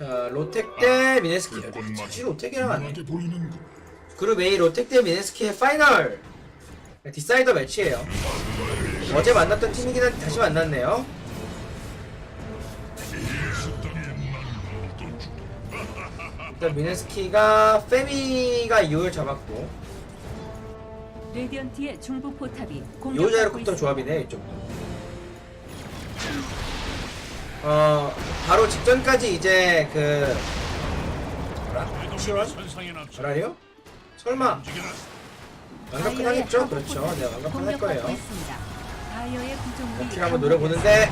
자 로텍 대 미네스키 사실 로텍이랑 안 해. 나게 보이는군. 그룹 A 로텍 대 미네스키의 파이널 디사이더 매치예요 어제 만났던 팀이긴 한데 다시 만났네요 일단 미네스키가 페미가 이유를 잡았고 레디언트의 중부 포탑이 요자르쿠터 있습니다. 조합이네 이쪽도 어 바로 직전까지 이제 그 뭐라? 뭐라요? 설마. 완벽한 하겠죠? 그렇죠. 네 완벽한 할 거예요. 있습니다. 다이어의 구조물이 킬 한번 노려보는데.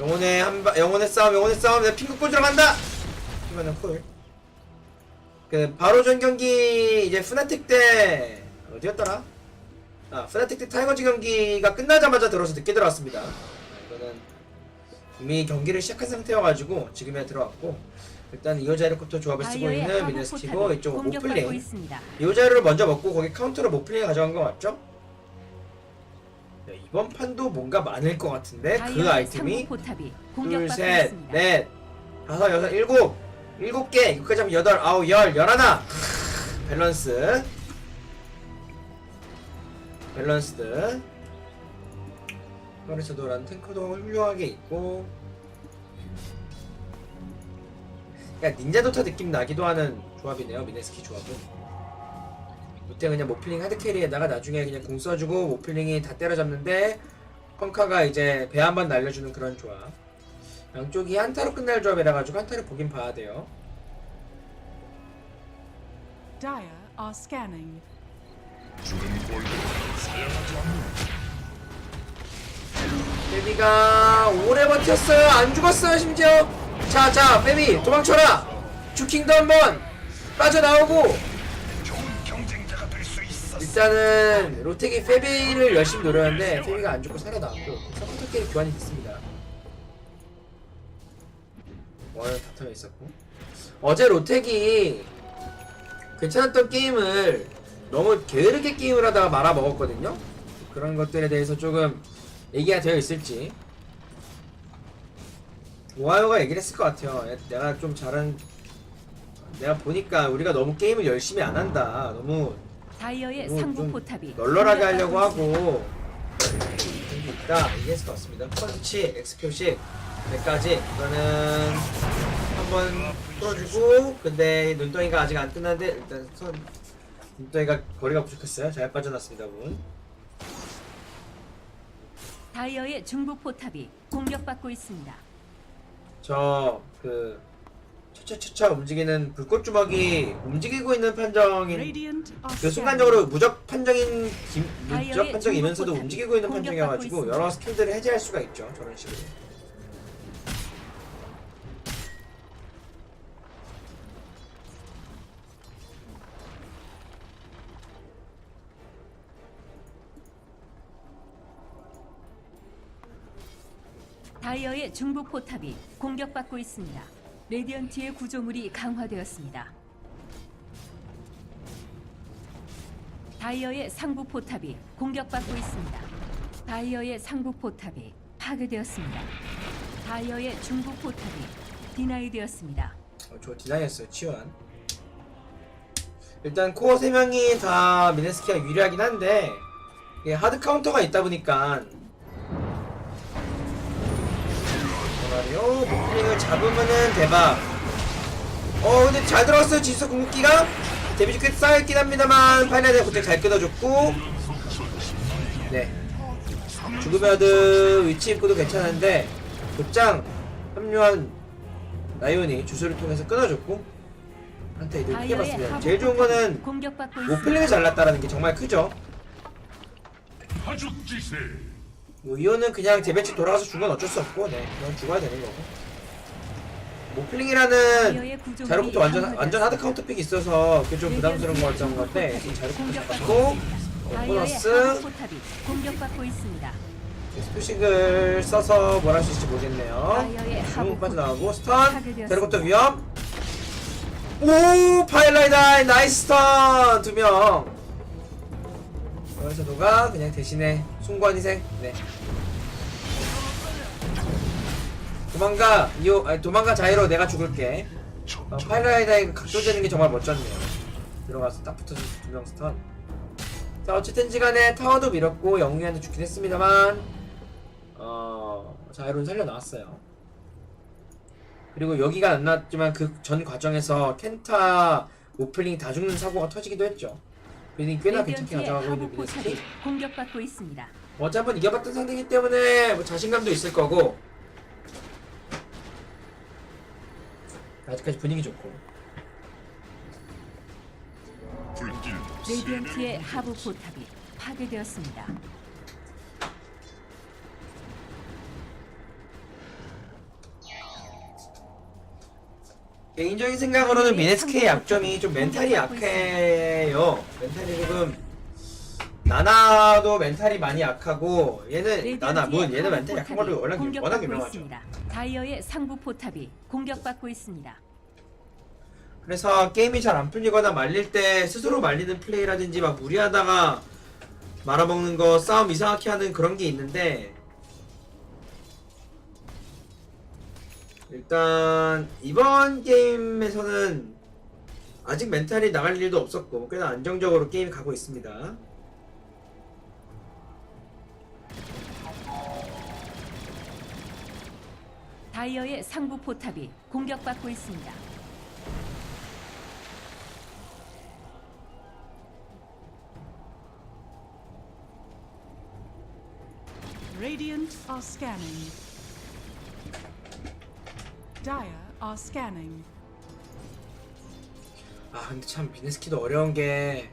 영혼의 한바 영혼의 싸움 영혼의 싸움. 내가 핑크골 들어간다! 이거는 콜그 바로 전 경기 이제 푸나틱 때 어디였더라? 아 푸나틱 때 타이거즈 경기가 끝나자마자 들어서 늦게 들어왔습니다 이미 경기를 시작한 상태여가지고 지금에 들어왔고 일단 이오자르코토 조합을 쓰고 있는 하부 미네스키고 포탑이 이쪽 공격받고 모플링 있습니다. 이오자르를 먼저 먹고 거기 카운터로 모플링 가져간 거 맞죠? 네, 이번 판도 뭔가 많을 것 같은데 그 아이템이 상부 포탑이 둘, 공격받고 셋, 있습니다. 넷, 다섯, 여섯, 일곱, 일곱 개, 이거까지 하면 여덟, 아홉, 열, 열하나. 크, 밸런스. 밸런스드. 노란 탱커도 훌륭하게 있고. 그러니까 닌자 도타 느낌 나기도 하는 조합이네요, 미네스키 조합은. 이때 그냥 모필링 하드캐리에다가 나중에 그냥 공 써주고 모필링이 다 때려잡는데 펑카가 이제 배 한 번 날려주는 그런 조합. 양쪽이 한타로 끝날 조합이라 가지고 한타를 보긴 봐야 돼요. Dire are scanning. 주는 꼴도 사양하지 않는 베비가 오래 버텼어요. 안 죽었어요 심지어. 자, 자, 베비 도망쳐라. 주킹도 한번 빠져나오고. 일단은 로텍이 페비를 열심히 노렸는데 페비가 안 죽고 살아나왔고 서포터끼리 교환이 됐습니다. 월 다텀에 있었고 어제 로텍이 괜찮았던 게임을 너무 게으르게 게임을 하다가 말아 먹었거든요. 그런 것들에 대해서 조금 얘기가 되어 있을지 오하요가 얘기를 했을 것 같아요. 야, 내가 좀 잘한 내가 보니까 우리가 너무 게임을 열심히 안 한다. 너무 다이어의 뭐 상부 좀 포탑이 널널하게 하려고. 하고 있다 얘기했을 것 같습니다 펀치, 엑스표식 100까지 이거는 한번 풀어주고 근데 눈덩이가 아직 안 끝났는데 일단 손 눈덩이가 거리가 부족했어요 잘 빠져났습니다 문 다이어의 중부 포탑이 공격받고 있습니다. 저그 차차차차 움직이는 불꽃 주먹이 움직이고 있는 판정인 그. 순간적으로 무적 판정인 김, 무적 판정이면서도 움직이고 있는 판정이어가지고 여러 스킬들을 해제할 수가 있죠 저런 식으로 다이어의 중부 포탑이 공격받고 있습니다. 레디언트의 구조물이 강화되었습니다. 다이어의 상부 포탑이 공격받고 있습니다. 다이어의 상부 포탑이 파괴되었습니다. 다이어의 중부 포탑이 디나이되었습니다. 어, 저 디나이였어요 치환 일단 코어 3명이 다 미네스키가 유리하긴 한데 이게 하드 카운터가 있다 보니까 잠깐만요 목플링을 잡으면은 대박 어 근데 잘 들어갔어요 지수 궁극기가 데미지 꽤 쌓였긴 합니다만 파이널에 곧잘 잘 끊어줬고 네 죽음의 어드 위치 입구도 괜찮은데 곧장 합류한 나이온이 주소를 통해서 끊어줬고 한테 이득 크게 봤습니다. 하부 제일 좋은 거는 있습니다. 잘랐다라는 게 정말 크죠. 하죽지세. 뭐 그냥 재배치 돌아가서 죽으면 어쩔 수 없고, 네, 그건 죽어야 되는 거고. 모플링이라는 자르코도 완전. 완전 하드 카운터 픽이 있어서 그게 좀 부담스러운 것 같던 건데 자르코도 잡았고 다이어의 보너스 공격받고 있습니다. 스표식을 써서 뭘 할 수 있을지 모르겠네요. 하부 중 빠져나가고 스턴. 자르코도 위험. 오 파일라이다이 나이스 스턴 두 명. 여기서 누가 그냥 대신에 송관 희생. 네. 도망가 이오 아니, 도망가 자이로 내가 죽을게. 어, 파이라이다이 각도되는 게 정말 멋졌네요. 들어가서 딱 붙어서 두명 스턴. 자 어쨌든지 간에 타워도 밀었고 영웅이한테 죽긴 했습니다만 어 자이로는 살려나왔어요. 그리고 여기가 안 나왔지만 그 전 과정에서 켄타 오플링 다 죽는 사고가 터지기도 했죠. 그러니 꽤나 괜찮게 가져가고 있는 미네스키 공격받고 있습니다. 어제 한번 이겨봤던 상대이기 때문에 뭐 자신감도 있을 거고 아직까지 분위기 좋고 레디언트의 하부 포탑이 파괴되었습니다. 개인적인 생각으로는 미네스케의 약점이 좀 멘탈이 약해요. 멘탈이 조금 나나도 멘탈이 많이 약하고 얘는 나나 문 얘는 멘탈이 약한 걸로 워낙 워낙 유명하죠. 다이어의 상부 포탑이 공격받고 있습니다. 그래서 게임이 잘 안 풀리거나 말릴 때 스스로 말리는 플레이라든지 막 무리하다가 말아먹는 거 싸움 이상하게 하는 그런 게 있는데 일단 이번 게임에서는 아직 멘탈이 나갈 일도 없었고 꽤나 안정적으로 게임 가고 있습니다. 다이어의 상부 포탑이 공격받고 있습니다. Radiant are scanning. Dire are scanning. 아 근데 참 비네스키도 어려운 게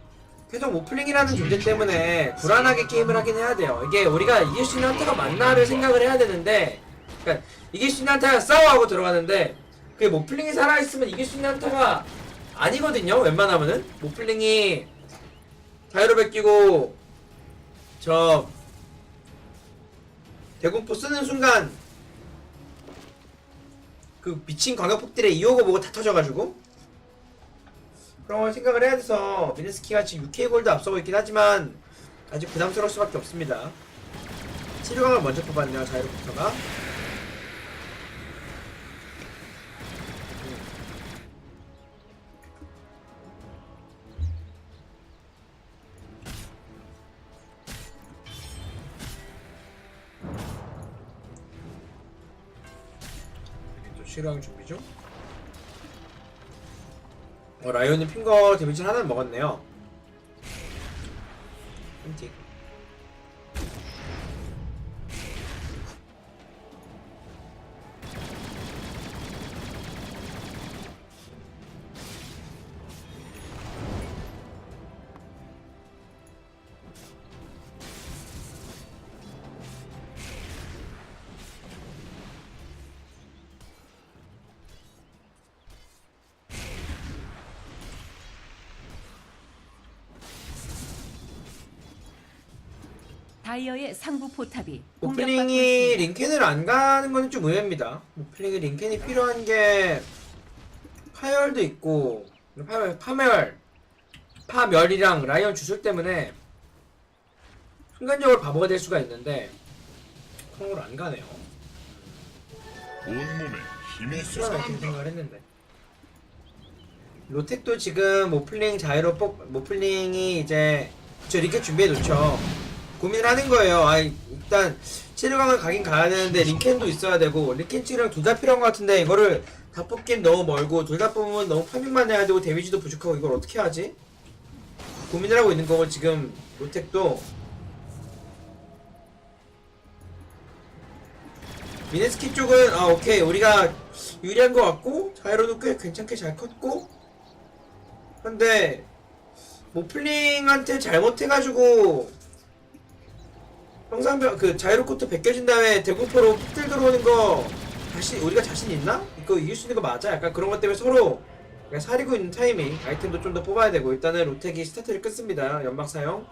계속 오플링이라는 존재 때문에 불안하게 게임을 하긴 해야 돼요. 이게 우리가 이길 수 있는 한타가 맞나를 생각을 해야 되는데 그러니까 이길 수 있는 한타가 싸워하고 들어가는데 그게 모플링이 살아있으면 이길 수 있는 한타가 아니거든요. 웬만하면은 모플링이 자유로 베끼고 저 대공포 쓰는 순간 그 미친 광역폭들의 2호고 뭐고 다 터져가지고 그런 걸 생각을 해야 돼서 미네스키가 지금 6K 골드 앞서고 있긴 하지만 아직 부담스러울 수밖에 없습니다. 치료강을 먼저 뽑았네요 자이로부터가 또 치료강 준비 중. 어, 라이온이 핑거 데미지 하나는 먹었네요. 다이어의 상부 포탑이 공격받고 있습니다. 링켄을 안 가는 건 좀 의외입니다. 오프닝이 링켄이 필요한 게 파열도 있고 파멸, 파멸, 파멸이랑 라이언 주술 때문에 순간적으로 바보가 될 수가 있는데 걸안 가네요. 온몸에 힘이 필요하다 이렇게 솟아난다. 생각을 했는데 로텍도 지금 모플링 자이로 뽑 모플링이 이제 저 링켓 준비해 놓죠 고민을 하는 거예요. 아 일단 치료강을 가긴 가야 되는데 링켄도 있어야 되고 링켄 치료랑 둘 다 필요한 것 같은데 이거를 다 뽑긴 너무 멀고 둘 다 뽑으면 너무 파밍만 해야 되고 데미지도 부족하고 이걸 어떻게 하지? 고민을 하고 있는 거고 지금 로텍도 미네스키 쪽은 아 오케이. 우리가 유리한 것 같고 자이로도 꽤 괜찮게 잘 컸고. 근데 모플링한테 잘못해가지고 형상병 그 자이로 코트 벗겨진 다음에 대공포로 폭들 들어오는 거 자신 우리가 자신 있나? 이거 이길 수 있는 거 맞아? 약간 그런 것 때문에 서로 사리고 있는 타이밍 아이템도 좀 더 뽑아야 되고 일단은 로텍이 스타트를 끊습니다 연막 사용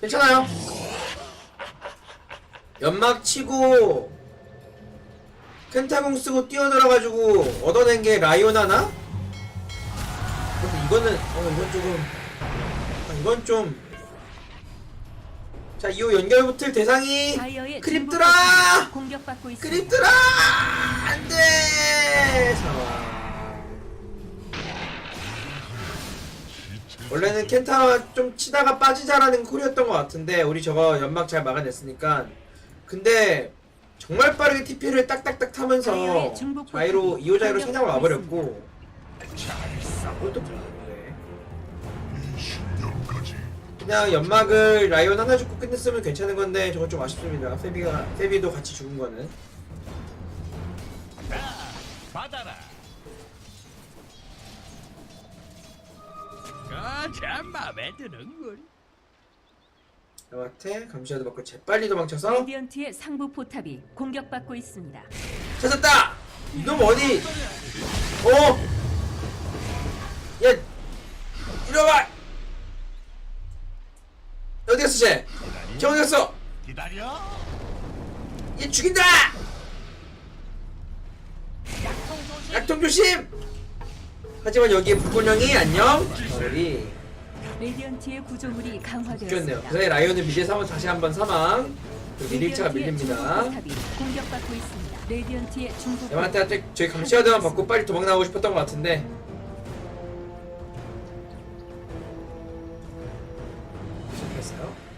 괜찮아요. 연막 치고 켄타공 쓰고 뛰어들어가지고 얻어낸 게 라이온 하나? 근데 이거는 어 이건 조금 아, 이건 좀. 자 이후 연결 붙을 대상이 공격받고 있습니다. 크립트라 안돼 상 원래는 켄타 좀 치다가 빠지자라는 콜이었던 것 같은데 우리 저거 연막 잘 막아냈으니까. 근데 정말 빠르게 TP를 딱딱딱 타면서 자이로 포탑이 2호 자이로 공격받고 와버렸고. 그것도 불안한데 신념까지 그냥 연막을 라이온 하나 죽고 끝냈으면 괜찮은 건데 저건 좀 아쉽습니다. 페비가 페비도 같이 죽은 거는. 받아라. 아참 마음에 드는군. 형한테 감시하도 받고 재빨리 도망쳐서 레디언트의 상부 포탑이 공격받고 있습니다. 찾았다! 이놈 어디? 어? 야! 이놈아! 어디 갔어 쟤? 쟤 어디 갔어? 기다려 얘 죽인다! 약통 조심! 하지만 여기에 불꽃령이 안녕? 우리 레디언트의 구조물이 죽였네요 강화되었습니다. 그 사이 라이온을 미드에서 한번 다시 한번 사망 그리고 미드 1차가 레디언트의 중부 밀립니다 포탑이 공격받고 있습니다. 레디언트의 중부 야만테 포탑 한테 저희 감시하드만 받고 빨리 도망 나오고 싶었던 것 같은데 실패했어요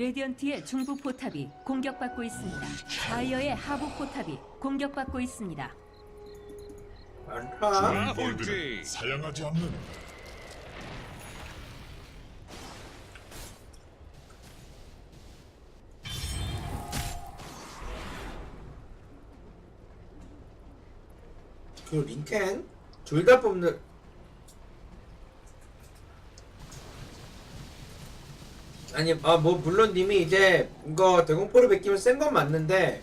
레디언트의 중부 포탑이 공격받고 있습니다. 다이어의 하부 포탑이 공격받고 있습니다. 많다 볼드는 사양하지 않는 그리고 링켄 둘 다 뽑는 아니 아 뭐 물론 님이 이제 이거 대공포를 베끼면 센 건 맞는데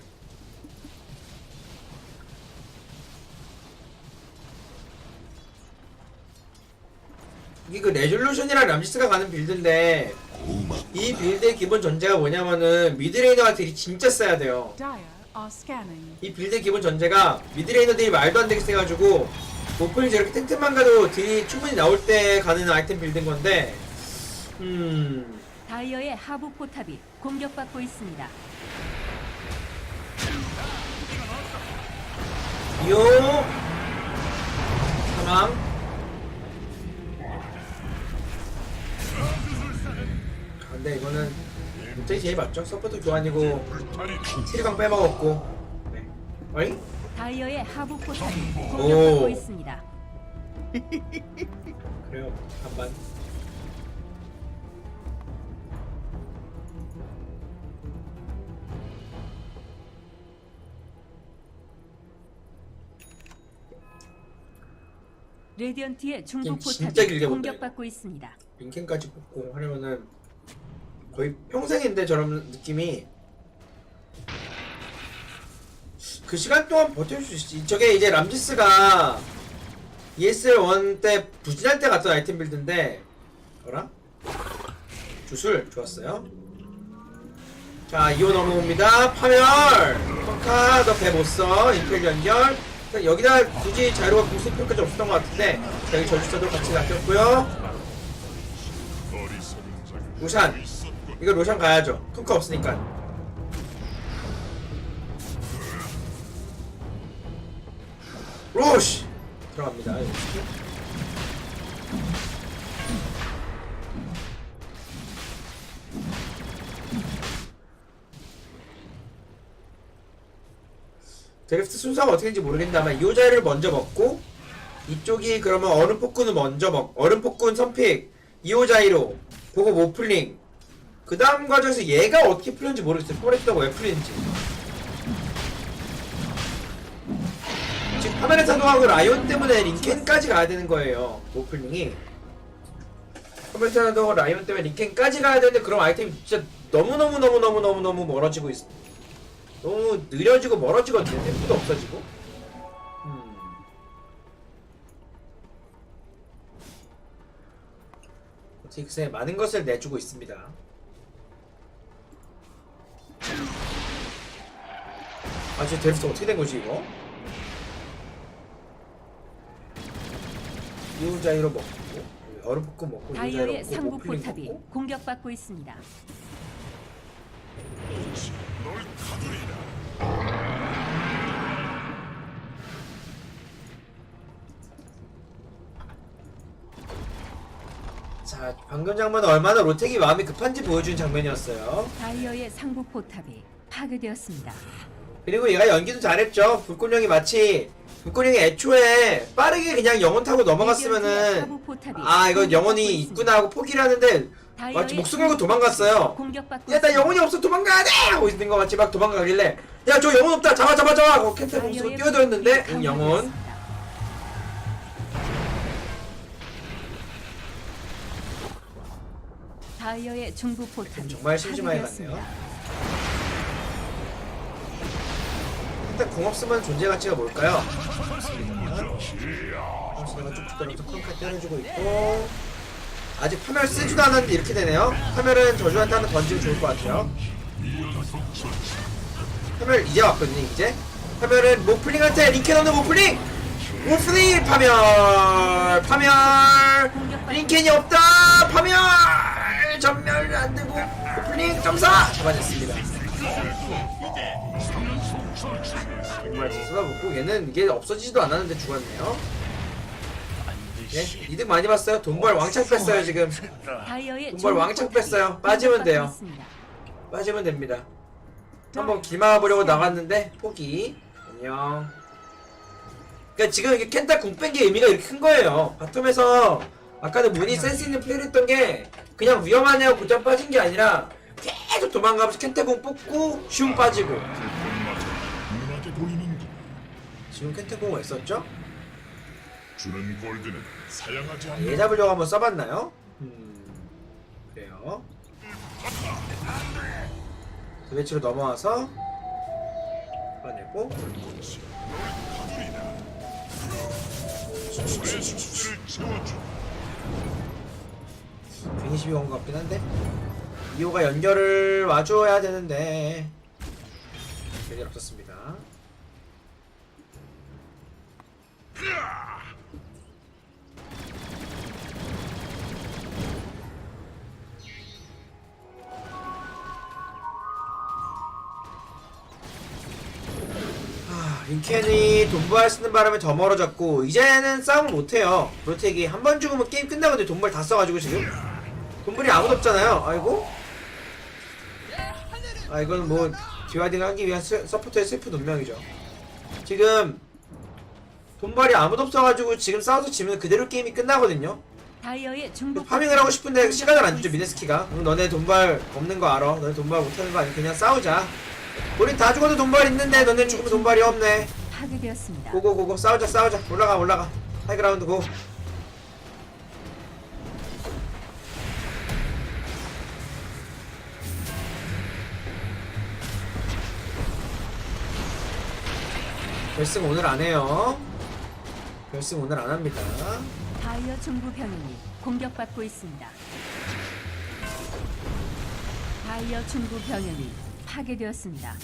이게 그 레졸루션이랑 람시스가 가는 빌드인데 이 빌드의 기본 전제가 뭐냐면은 미드레이너가 딜이 진짜 세야 돼요. 이 빌드 기본 전제가 미드레이너들이 말도 안 되게 세가지고 오픈이 저렇게 탱탱만 가도 딜이 충분히 나올 때 가는 아이템 빌드인 건데 음 다이어의 하부 포탑이 공격받고 있습니다. 이오 사망 아, 근데 이거는 갑자기 제일 맞죠? 서포트 교환이고 트리방 빼먹었고 네. 어이? 다이어의 하부 포탑이 공격받고 있습니다. 그래요 반반 레디언트의 중부 게임 진짜 포탑이 길게 본다, 공격받고 있습니다. 링켄까지 뽑고 하려면은 거의 평생인데 저런 느낌이. 그 시간 동안 버텨줄 수 있지. 저게 이제 람지스가 ESL 1 때 부진할 때 갔던 아이템 빌드인데 어라? 주술 좋았어요. 자 2호 넘어옵니다. 파멸! 펑카 너 배 못써 인텔 연결 일단 여기다 굳이 자유로가 공수 필요까지 없었던 것 같은데 자, 여기 저주사도 같이 낚였고요. 로샨 이거 로션 가야죠. 토크 없으니까. 로시! 들어갑니다 드래프트 순서가 어떻게 되는지 아마 이호자를 먼저 먹고 이쪽이 그러면 얼음 폭군을 먼저 먹 얼음 폭군 선픽 이호자이로 보고 모플링. 그 다음 과정에서 얘가 어떻게 풀렸는지 모르겠어요. 포레스터가 왜 풀렸는지. 지금 카메라 작동하고 라이온 때문에 링켄까지 가야 되는 거예요. 모플링이. 카메라 작동하고 라이온 때문에 링켄까지 가야 되는데 그럼 아이템이 진짜 너무너무너무너무너무너무 멀어지고 있어 너무 느려지고 멀어지거든요 템포도 없어지고 음. GTX에 많은 것을 내주고 있습니다. 아, 저 데르스 어떻게 된 거지 이거? 이후자이로 먹고 얼음볶음 먹고 다이어의 먹고 상부 모플링 포탑이 공격받고 있습니다. 방금 장면은 얼마나 로텍이 마음이 급한지 보여준 장면이었어요. 다이어의 상부 포탑이 파괴되었습니다. 그리고 얘가 연기도 잘했죠. 불꽃령이 마치 불꽃령이 애초에 빠르게 그냥 영혼 타고 넘어갔으면은 아 이거 영혼이. 있구나 하고 포기를 하는데 마치 목숨 걸고 도망갔어요. 야 나. 영혼이 없어 도망가야 돼 하고 있는 거 마치 막 도망가길래 야 저 영혼 없다 잡아 잡아 잡아 하고 캡틴 공수로 뛰어들었는데 응, 영혼 다이어의 중부 포탑이 정말 심심하게 파괴되었습니다. 일단 공 없으면 존재 가치가 뭘까요? 선수가 쭉 붙어서 콩카 때려주고 있고 아직 파멸 쓰지도 않았는데 이렇게 되네요. 파멸은 저주한테 하나 던지면 좋을 것 같아요. 파멸 이제 왔거든요 이제. 파멸은 모플링한테 링켄 없는 모플링! 모플링 파멸! 파멸! 링켄이 없다! 파멸! 전멸 안되고 모플링 점사! 잡아냈습니다. 정말 쏟아붓고 얘는 이게 없어지지도 않았는데 죽었네요. 예? 이득 많이 봤어요. 돈벌 왕창 뺐어요 지금. 돈벌 왕창 뺐어요. 빠지면 돼요. 빠지면 됩니다. 한번 길 막아보려고 나갔는데 포기. 안녕. 그러니까 지금 이게 켄타 궁 뺀 게 의미가 이렇게 큰 거예요. 바텀에서 아까는 문이 센스 있는 플레이를 했던 게 그냥 위험하네요 고장 빠진 게 아니라 계속 도망가면서 궁 뽑고 슝 빠지고. 지금 궁 있었죠? 주는 골드는 사양하지 얘 않는 잡으려고 한번 써봤나요? 음, 그래요. 도배치로 넘어와서 꺼내고 내 숙제를 채워주. 괜히 시비 온것 같긴 한데 이호가 연결을 와줘야 되는데 별일 없었습니다. 아, 링켄이 돈벌 쓰는 바람에 더 멀어졌고 이제는 싸움을 못해요. 브로텍이 한 번 죽으면 게임 끝나거든요 돈벌 다 써가지고 지금. 돈벌이 아무도 없잖아요. 아이고. 아 이건 뭐 디와딩을 하기 위한 스, 서포터의 슬픈 운명이죠. 지금 돈벌이 아무도 없어가지고 지금 싸워서 지면 그대로 게임이 끝나거든요. 파밍을 하고 싶은데 시간을 안 주죠 미네스키가. 응, 너네 돈벌 없는 거 알아. 너네 돈벌 못하는 거 아니 그냥 싸우자 우린 다 죽어도 돈벌 있는데 너네 죽으면 돈벌이 없네. 파괴되었습니다. 고고 고고 싸우자 싸우자. 올라가 올라가. 하이그라운드 고. 결승 오늘 안 해요. 결승 오늘 안 합니다. 다이어 중부 병력이 공격받고 있습니다. 다이어 중부 병력이 파괴되었습니다.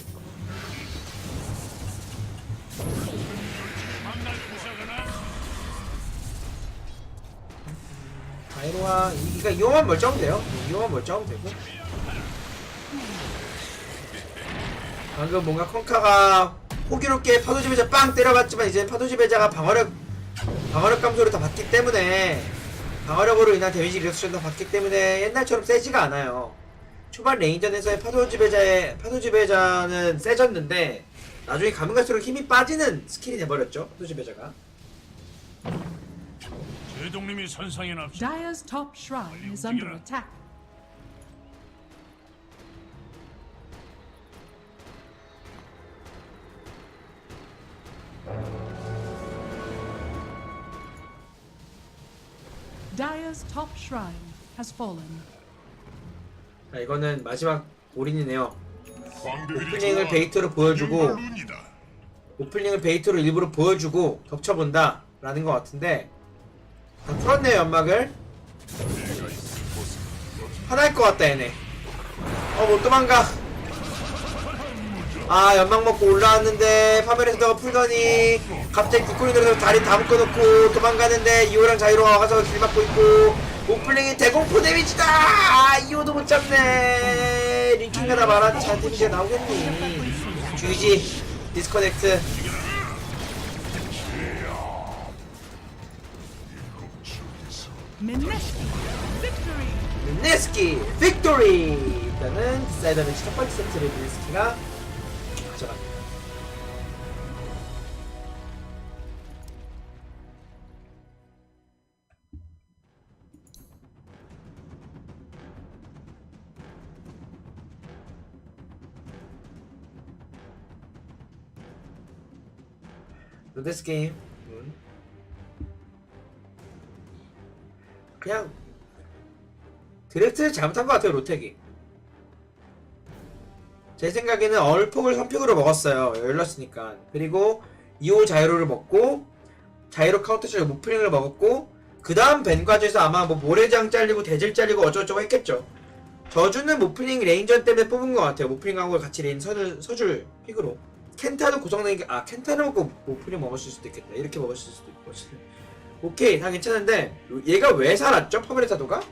다이로와 이기가 이용만 멀쩡하면 돼요. 이용만 멀쩡하면 되고. 방금 뭔가 콩카가 호기롭게 파도지배자 빵 때려봤지만 이제 파도지배자가 방어력 방어력 감소를 다 받기 때문에 방어력으로 인한 데미지 리덕션도 받기 때문에 옛날처럼 세지가 않아요 초반 레인전에서의 파도 지배자의 파도 지배자는 세졌는데 나중에 가면 갈수록 힘이 빠지는 스킬이 돼버렸죠 파도 지배자가 제동님이 선상에 납시다. Dyer's top shrine is under attack. Dyer's top shrine has fallen. 자, 이거는 마지막 올인이네요 오프닝을. 베이트로 보여주고. 오플링을 베이트로 일부러 보여주고 겹쳐본다 라는 것 같은데 다 풀었네요 연막을 내가 화날 것 같다 얘네 어 못 도망가 아 연막 먹고 올라왔는데 파멸에서 너가 풀더니 갑자기 뒷골이 들어서 다리 다 묶어놓고 도망가는데 이호랑 자유로가 가서 길 막고 있고 오플링이 대공포 데미지다! 아, 이호도 못 잡네. 링킹가다 말한 자 데미지가 나오겠니? GG 디스커넥트! 미네스키 빅토리! 일단은 사이드는 첫 번째 세트를 미네스키가 로데스 게임 음. 그냥 드래프트를 잘못한 것 같아요 로텍이. 제 생각에는 얼폭을 선픽으로 먹었어요. 열렸으니까. 그리고 2호 자이로를 먹고 자이로 카운터 쪽에 무프링을 먹었고 그 다음 벤과제에서 아마 뭐 모래장 잘리고 대질 잘리고 어쩌고저쩌고 했겠죠. 저주는 모프링 레인전 때문에 뽑은 것 같아요. 모프링하고 같이 레인 서줄, 서줄 픽으로 켄타도 고정된 게아 켄타를 먹고 모프링 먹었을 수도 있겠다 이렇게 먹었을 수도 있고 오케이 다 괜찮은데 얘가 왜 살았죠 파브레타도가?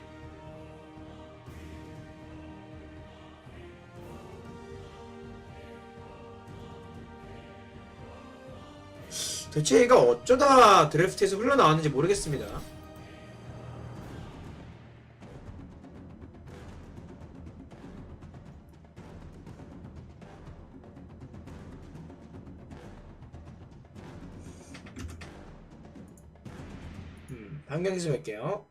대체 얘가 어쩌다 드래프트에서 흘러나왔는지 모르겠습니다. 경기 좀 할게요.